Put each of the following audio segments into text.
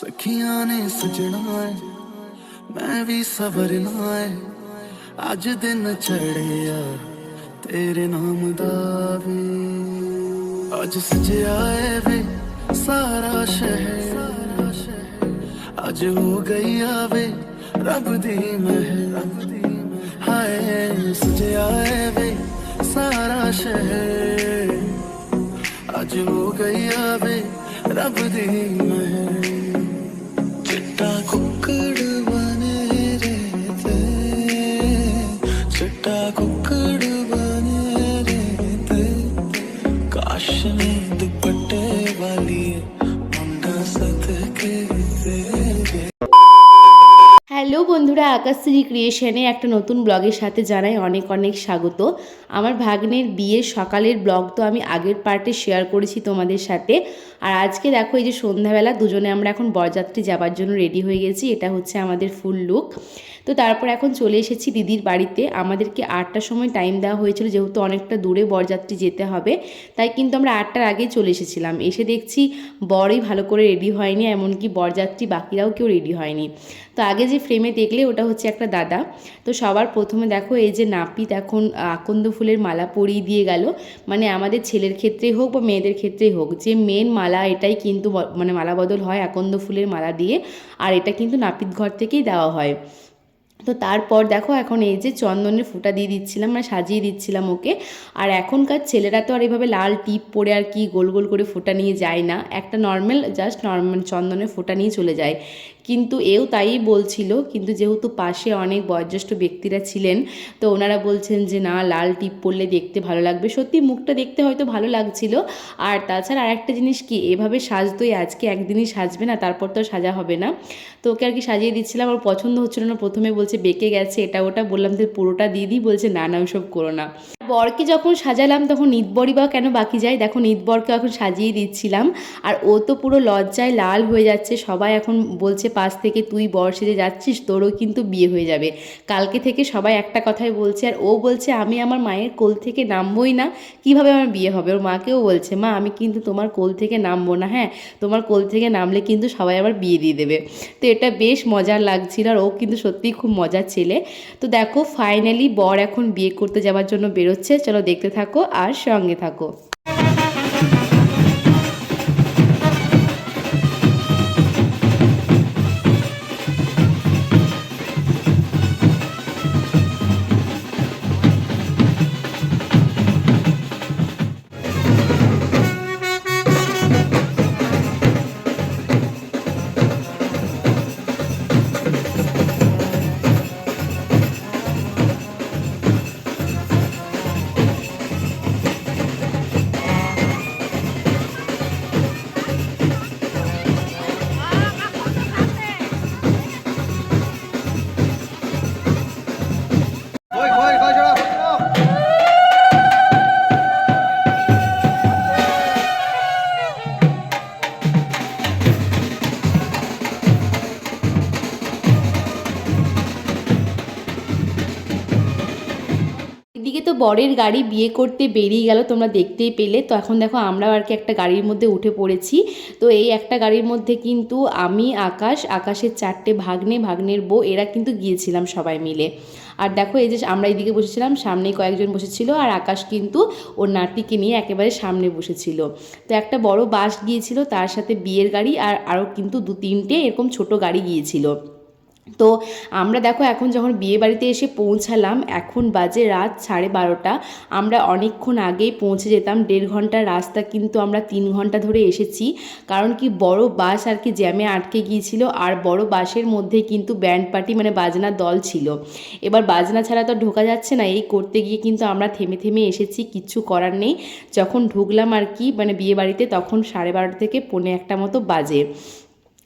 ਸਖੀਆਂ ਨੇ ਸਜਣਾ ਏ, ਮੈਂ ਵੀ ਸਬਰਨਾ ਏ। ਅੱਜ ਦਿਨ ਚੜਿਆ ਤੇਰੇ ਨਾਮ ਦਾ ਵੀ। ਅੱਜ ਸਜਿਆ ਏ ਵੇ ਸਾਰਾ ਸ਼ਹਿਰ। ਅੱਜ ਹੋ ਗਈ ਆਵੇ ਰੱਬ ਦੀ ਮਹਿਰ। ਹਾਏ, ਸਜਿਆ ਏ ਵੇ ਸਾਰਾ ਸ਼ਹਿਰ। ਅੱਜ ਹੋ ਗਈ ਆਵੇ ਰੱਬ ਦੀ ਮਹਿਰ। আকাশশ্রী ক্রিয়েশনে একটা নতুন ব্লগের সাথে জানাই অনেক অনেক স্বাগত। আমার ভাগ্নের বিয়ের সকালের ব্লগ তো আমি আগের পার্টে শেয়ার করেছি তোমাদের সাথে। আর আজকে দেখো এই যে সন্ধ্যাবেলা দুজনে আমরা এখন বরযাত্রী যাবার জন্য রেডি হয়ে গেছি, এটা হচ্ছে আমাদের ফুল লুক। তো তারপর এখন চলে এসেছি দিদির বাড়িতে। আমাদেরকে আটটার সময় টাইম দেওয়া হয়েছিল, যেহেতু অনেকটা দূরে বরযাত্রী যেতে হবে, তাই কিন্তু আমরা আটটার আগেই চলে এসেছিলাম। এসে দেখছি বরই ভালো করে রেডি হয়নি, এমনকি বরযাত্রী বাকিরাও কেউ রেডি হয়নি। তো আগে যে ফ্রেমে দেখলে ওটা হচ্ছে একটা দাদা। তো সবার প্রথমে দেখো এই যে নাপিত এখন আকন্দ ফুলের মালা পরিয়ে দিয়ে গেল। মানে আমাদের ছেলের ক্ষেত্রেই হোক বা মেয়েদের ক্ষেত্রেই হোক, যে মেন মালা এটাই কিন্তু মানে মালা বদল হয় আকন্দ ফুলের মালা দিয়ে। আর এটা কিন্তু নাপিত ঘর থেকেই দেওয়া হয়। তো তারপর দেখো এখন এই যে চন্দনের ফুটা দিয়ে দিচ্ছিলাম মানে সাজিয়ে দিচ্ছিলাম ওকে। আর এখনকার ছেলেরা তো আর এভাবে লাল টিপ পরে আর কি গোল গোল করে ফোঁটা নিয়ে যায় না। একটা নর্মাল জাস্ট নর্মাল চন্দনের ফোঁটা নিয়ে চলে যায়। কিন্তু এও তাই বলছিল, কিন্তু যেহেতু পাশে অনেক বয়োজ্যেষ্ঠ ব্যক্তিরা ছিলেন, তো ওনারা বলছেন যে না, লাল টিপ পরলে দেখতে ভালো লাগবে। সত্যি মুখটা দেখতে হয়তো ভালো লাগছিল। আর তাছাড়া আর একটা জিনিস কি, এভাবে সাজতোই আজকে একদিনই সাজবে না, তারপর তো সাজা হবে না। তো ওকে আর কি সাজিয়ে দিচ্ছিলাম আর পছন্দ হচ্ছিল না, প্রথমে বলছে বেঁকে গেছে, এটা ওটা বললাম যে পুরোটা দিয়ে দিই, বলছে না না, ওসব করো না। বরকে যখন সাজালাম, তখন নিতবরই বা কেন বাকি যায়? দেখো নিতবরকে এখন সাজিয়ে দিচ্ছিলাম। আর ও তো পুরো লজ্জায় লাল হয়ে যাচ্ছে। সবাই এখন বলছে, পাশ থেকে তুই বর সেজে যাচ্ছিস, তোরও কিন্তু বিয়ে হয়ে যাবে। কালকে থেকে সবাই একটা কথাই বলছে, আর ও বলছে, আমি আমার মায়ের কোল থেকে নামবই না। কীভাবে আমার বিয়ে হবে? ওর মাকেও বলছে, মা, আমি কিন্তু তোমার কোল থেকে নামবো না। হ্যাঁ তোমার কোল থেকে নামলে কিন্তু সবাই আমার বিয়ে দিয়ে দেবে। তো এটা বেশ মজার লাগছিল, আর ও কিন্তু সত্যিই খুব মজার ছেলে। তো দেখো ফাইনালি বর এখন বিয়ে করতে যাওয়ার জন্য বেরোচ্ছে। চলো দেখতে থাকো আর সঙ্গে থাকো। বরের গাড়ি বিয়ে করতে বেরিয়ে গেল, তোমরা দেখতেই পেলে। তো এখন দেখো আমরাও আর কি একটা গাড়ির মধ্যে উঠে পড়েছি। তো এই একটা গাড়ির মধ্যে কিন্তু আমি, আকাশ, আকাশের চারটে ভাগ্নে, ভাগ্নের বউ, এরা কিন্তু গিয়েছিলাম সবাই মিলে। আর দেখো এই যে আমরা এদিকে বসেছিলাম সামনে কয়েকজন বসেছিল আর আকাশ কিন্তু ওর নাতিকে নিয়ে একেবারে সামনে বসেছিল। তো একটা বড় বাস গিয়েছিল, তার সাথে বিয়ের গাড়ি আর আরও কিন্তু দু তিনটে এরকম ছোট গাড়ি গিয়েছিল। তো আমরা দেখো এখন যখন বিয়ে বাড়িতে এসে পৌঁছালাম, এখন বাজে রাত সাড়ে বারোটা। আমরা অনেকক্ষণ আগেই পৌঁছে যেতাম, দেড় ঘণ্টার রাস্তা কিন্তু আমরা তিন ঘণ্টা ধরে এসেছি। কারণ কি বড় বাস আর কি জ্যামে আটকে গিয়েছিল, আর বড় বাসের মধ্যে কিন্তু ব্যান্ড পার্টি মানে বাজনা দল ছিল। এবার বাজনা ছাড়া তো ঢোকা যাচ্ছে না, এই করতে গিয়ে কিন্তু আমরা থেমে থেমে এসেছি কিচ্ছু করার নেই। যখন ঢুকলাম আর কি মানে বিয়ে বাড়িতে, তখন সাড়ে বারোটা থেকে পৌনে একটা মতো বাজে।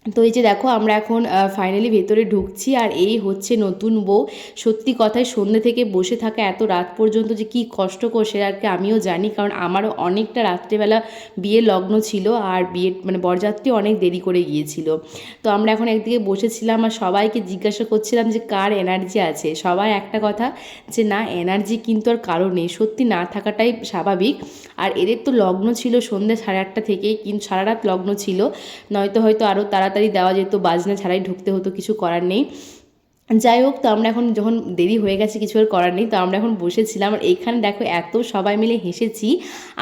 তো এই যে দেখো, আমরা এখন ফাইনালি ভেতরে ঢুকছি আর এই হচ্ছে নতুন বউ। সত্যি কথায় সন্ধ্যে থেকে বসে থাকা এত রাত পর্যন্ত যে কি কষ্টকর সে আর কি আমিও জানি, কারণ আমারও অনেকটা রাত্রেবেলা বিয়ে লগ্ন ছিল আর বিয়ে মানে বরযাত্রী অনেক দেরি করে গিয়েছিল। তো আমরা এখন একদিকে বসেছিলাম আর সবাইকে জিজ্ঞাসা করছিলাম যে কার এনার্জি আছে? সবাই একটা কথা যে না এনার্জি কিন্তু আর কারও নেই। সত্যি না থাকাটাই স্বাভাবিক। আর এদের তো লগ্ন ছিল সন্ধ্যে সাড়ে আটটা থেকেই, কিন্তু সারা রাত লগ্ন ছিল। নয়তো হয়তো আরও তারা তাড়াতাড়ি দেওয়া যেত বাজনা ছাড়াই ঢুকতে হতো কিছু করার নেই। যাই হোক, তো আমরা এখন যখন দেরি হয়ে গেছে, কিছু আর করার নেই, তো আমরা এখন বসেছিলাম। আর এইখানে দেখো, এত সবাই মিলে হেসেছি।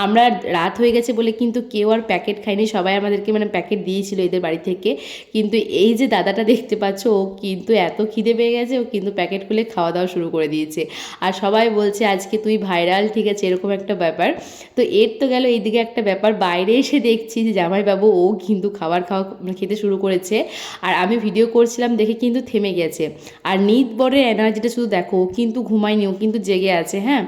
আমরা রাত হয়ে গেছে বলে কিন্তু কেউ আর প্যাকেট খাইনি সবাই আমাদেরকে মানে প্যাকেট দিয়েছিল এদের বাড়ি থেকে। কিন্তু এই যে দাদাটা দেখতে পাচ্ছ, ও কিন্তু এত খিদে পেয়ে গেছে, ও কিন্তু প্যাকেট খুলে খাওয়া দাওয়া শুরু করে দিয়েছে। আর সবাই বলছে, আজকে তুই ভাইরাল, ঠিক আছে? এরকম একটা ব্যাপার। তো এর তো গেল এইদিকে একটা ব্যাপার। বাইরে এসে দেখছি যে জামাইবাবু, ও কিন্তু খাবার খাওয়া মানে খেতে শুরু করেছে। আর আমি ভিডিও করছিলাম দেখে কিন্তু থেমে গেছে। আর নিদ বরের এনার্জিটা শুধু দেখো কিন্তু ঘুমায়নি ও কিন্তু জেগে আছে হ্যাঁ?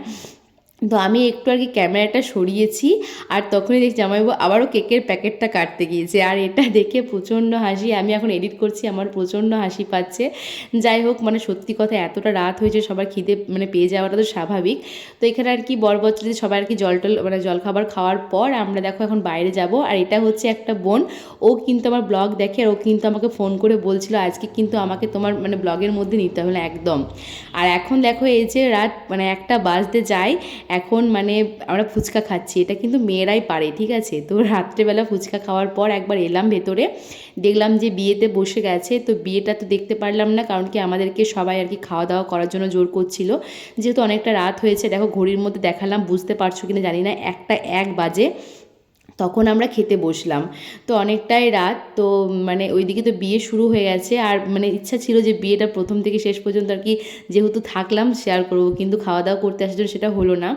তো আমি একটু আর কি ক্যামেরাটা সরিয়েছি আর তখনই দেখছি জামাইবাবু আবারও কেকের প্যাকেটটা কাটতে গিয়েছে। আর এটা দেখে প্রচণ্ড হাসি। আমি এখন এডিট করছি, আমার প্রচণ্ড হাসি পাচ্ছে। যাই হোক মানে সত্যি কথা, এতটা রাত হয়েছে, সবার খিদে মানে পেয়ে যাওয়াটা তো স্বাভাবিক। তো এখানে আর কি বরবচ্চরে সবাই আর কি জল টল মানে জলখাবার খাওয়ার পর আমরা দেখো এখন বাইরে যাব। আর এটা হচ্ছে একটা বোন। ও কিন্তু আমার ব্লগ দেখে আর ও কিন্তু আমাকে ফোন করে বলছিল, আজকে কিন্তু আমাকে তোমার মানে ব্লগের মধ্যে নিতে হবে না, একদম। আর এখন দেখো এই যে রাত মানে একটা বাজতে যায় এখন মানে আমরা ফুচকা খাচ্ছি, এটা কিন্তু মেয়েরাই পারে, ঠিক আছে? তো রাত্রেবেলা ফুচকা খাওয়ার পর একবার এলাম ভেতরে, দেখলাম যে বিয়েতে বসে গেছে, তো বিয়েটা তো দেখতে পারলাম না, কারণ কি আমাদেরকে সবাই আর কি খাওয়া দাওয়া করার জন্য জোর করছিল। যেহেতু অনেকটা রাত হয়েছে, দেখো ঘড়ির মধ্যে দেখালাম, বুঝতে পারছ কিনা জানি না, একটা এক বাজে। তখন আমরা খেতে বসলাম। তো অনেকটাই রাত, তো মানে ওইদিকে তো বিয়ে শুরু হয়ে গেছে। আর মানে ইচ্ছা ছিল যে বিয়েটা প্রথম থেকে শেষ পর্যন্ত আর কি যেহেতু থাকলাম শেয়ার করব, কিন্তু খাওয়া দাওয়া করতে আসার জন্য সেটা হলো না।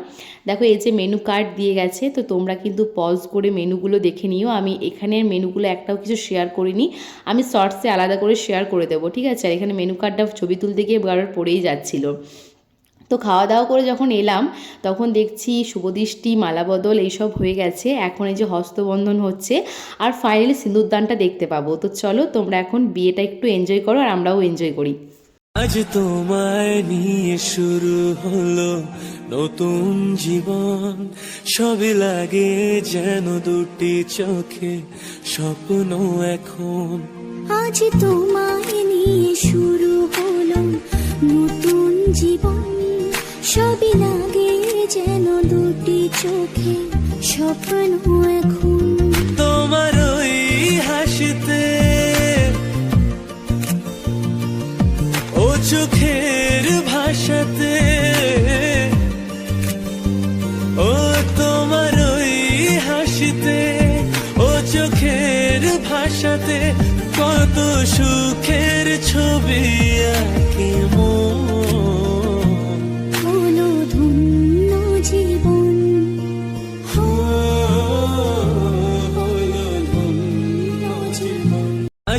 দেখো এই যে মেনু কার্ড দিয়ে গেছে, তো তোমরা কিন্তু পজ করে মেনুগুলো দেখে নিও। আমি এখানের মেনুগুলো একটাও কিছু শেয়ার করিনি। আমি শর্টসে আলাদা করে শেয়ার করে দেবো, ঠিক আছে? আর এখানে মেনু কার্ডটা ছবি তুলতে গিয়ে বারবার পড়েই যাচ্ছিল। তো খাওয়া দাওয়া করে যখন এলাম তখন দেখছি শুভদৃষ্টি মালাবদল এইসব হয়ে গেছে। এখন এই যে হস্তবন্ধন হচ্ছে আর ফাইনালি সিঁদুরদানটা দেখতে পাবো। তো চলো তোমরা এখন বিয়েটা একটু এনজয় করো আর আমরাও এনজয় করি। আজ তোমায় নিয়ে শুরু হলো নতুন জীবন। সবে লাগে যেন দুটি চোখে স্বপ্ন এখন। আজ তোমায় নিয়ে শুরু হলো নতুন জীবন। সবই লাগে যেন দুটি চোখে স্বপ্ন এখন। তোমার ওই হাসিতে ও চোখের ভাষাতে ও তোমার ওই হাসিতে ও চোখের ভাষাতে কত সুখের ছবি আঁকে মন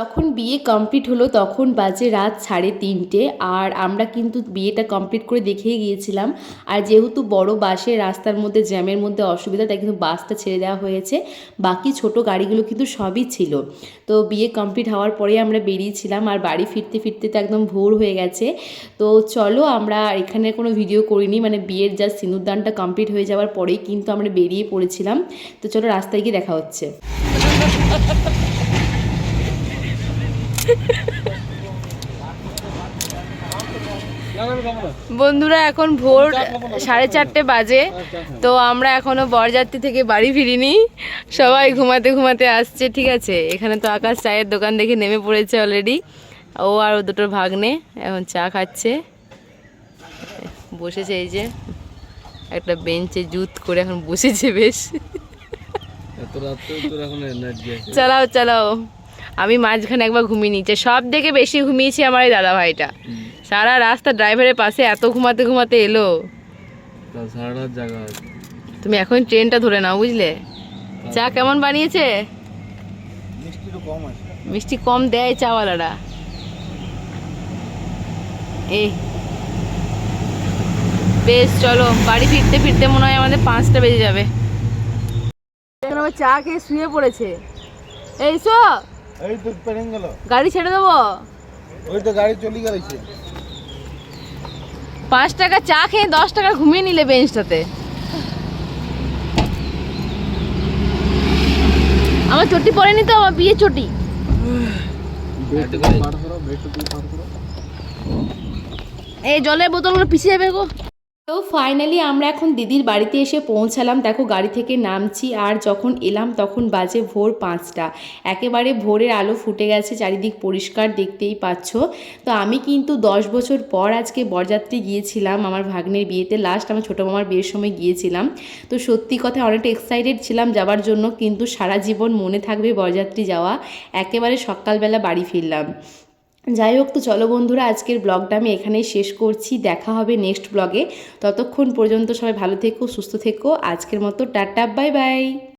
তখন বিয়ে কমপ্লিট হলো, তখন বাজে রাত সাড়ে তিনটে। আর আমরা কিন্তু বিয়েটা কমপ্লিট করে দেখেই গিয়েছিলাম। আর যেহেতু বড় বাসে রাস্তার মধ্যে, জ্যামের মধ্যে অসুবিধা, তাই কিন্তু বাসটা ছেড়ে দেওয়া হয়েছে। বাকি ছোট গাড়িগুলো কিন্তু সবই ছিল। তো বিয়ে কমপ্লিট হওয়ার পরে আমরা বেরিয়েছিলাম। আর বাড়ি ফিরতে ফিরতে তো একদম ভোর হয়ে গেছে। তো চলো আমরা এখানে কোনো ভিডিও করিনি। মানে বিয়ের যা সিঁদুরদানটা কমপ্লিট হয়ে যাওয়ার পরেই কিন্তু আমরা বেরিয়ে পড়েছিলাম। তো চলো রাস্তায় গিয়ে দেখা হচ্ছে। বন্ধুরা এখন ভোর সাড়ে চারটে বাজে তো আমরা এখনও বরযাত্রী থেকে বাড়ি ফিরিনি। সবাই ঘুমাতে ঘুমাতে আসছে ঠিক আছে? এখানে তো আকাশ চায়ের দোকান দেখে নেমে পড়েছে অলরেডি ও আর ও দুটোর ভাগ্নে এখন চা খাচ্ছে। বসেছে এই যে একটা বেঞ্চে জুত করে এখন বসেছে বেশ। চালাও চালাও। আমি মাঝখানে একবার ঘুমিয়ে নিচ্ছে সব থেকে বেশি ঘুমিয়েছি আমার এই দাদা ভাইটা সারা রাস্তা ড্রাইভারের পাশে এত ঘুমাতে ঘুমাতে এলো। তুমি এখন ট্রেনটা ধরে নাও বুঝলে? চা কেমন বানিয়েছে? মিষ্টি কম দেয় চাওয়ালারা। এই বেশ চলো বাড়ি ফিরতে ফিরতে মনে হয় আমাদের পাঁচটা বেজে যাবে। চা খেয়ে শুয়ে পড়েছে। এই সো এই তো পেরেন গেল। গাড়ি ছেড়ে দেবো? ওই তো গাড়ি চলে গেছে পাঁচ টাকা চা খেয়ে দশ টাকা ঘুমিয়ে নিলে বেঞ্চটাতে। আমার চটি পড়েনি তো আমার বিয়ে চটি। এই জলের বোতলগুলো পিছিয়ে যাবে গো। তো ফাইনালি আমরা এখন দিদির বাড়িতে এসে পৌঁছালাম। দেখো গাড়ি থেকে নামছি আর যখন এলাম তখন বাজে ভোর পাঁচটা। একেবারে ভোরের আলো ফুটে গেছে, চারিদিক পরিষ্কার দেখতেই পাচ্ছ। তো আমি কিন্তু দশ বছর পর আজকে বরযাত্রী গিয়েছিলাম, আমার ভাগ্নের বিয়েতে লাস্ট আমার ছোটো মামার বিয়ের সময় গিয়েছিলাম। তো সত্যি কথা অনেকটা এক্সাইটেড ছিলাম যাওয়ার জন্য, কিন্তু সারা জীবন মনে থাকবে বরযাত্রী যাওয়া। একেবারে সকালবেলা বাড়ি ফিরলাম। যাই হোক তো চলো বন্ধুরা, আজকের ব্লগটা আমি এখানেই শেষ করছি। দেখা হবে নেক্সট ব্লগে। ততক্ষণ পর্যন্ত সবাই ভালো থেকো, সুস্থ থেকো। আজকের মতো টাটা বাই বাই